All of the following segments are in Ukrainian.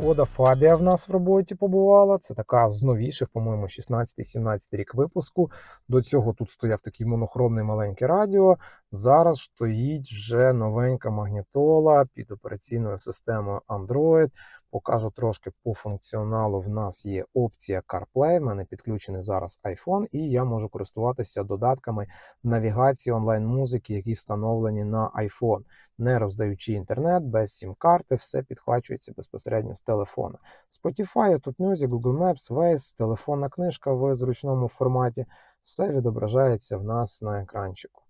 Шкода Фабія в нас в роботі побувала. Це така з новіших, по-моєму, 16-17 рік випуску. До цього тут стояв такий монохромний маленький радіо. Зараз стоїть вже новенька магнітола під операційною системою Android. Покажу трошки по функціоналу. В нас є опція CarPlay. В мене підключений зараз iPhone, і я можу користуватися додатками навігації онлайн-музики, які встановлені на iPhone, не роздаючи інтернет, без сім-карти, все підхвачується безпосередньо з телефона. Spotify, тут Music, Google Maps, Waze, телефонна книжка в зручному форматі. Все відображається в нас на екранчику.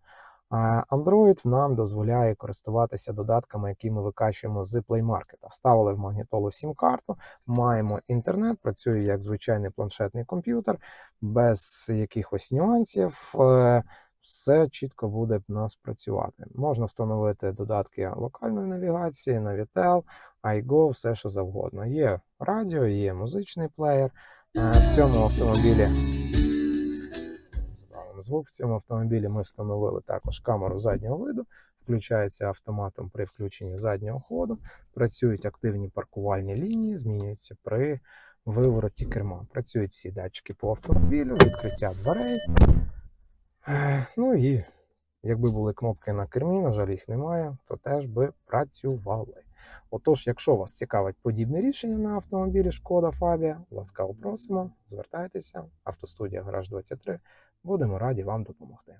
Android нам дозволяє користуватися додатками, які ми викачуємо з Play Market. Вставили в магнітолу сім-карту, маємо інтернет, працює як звичайний планшетний комп'ютер, без якихось нюансів. Е, Все чітко буде в нас працювати. Можна встановити додатки локальної навігації, Navitel, iGo, все що завгодно. Є радіо, є музичний плеєр. Е, В цьому автомобілі звук. В цьому автомобілі ми встановили також камеру заднього виду, включається автоматом при включенні заднього ходу. Працюють активні паркувальні лінії, змінюються при вивороті керма. Працюють всі датчики по автомобілю, відкриття дверей. Ну і якби були кнопки на кермі, на жаль, їх немає, то теж би працювали. Отож, якщо вас цікавить подібне рішення на автомобілі Шкода Фабія, ласкаво просимо, звертайтеся, автостудія Гараж 23. Будемо раді вам допомогти.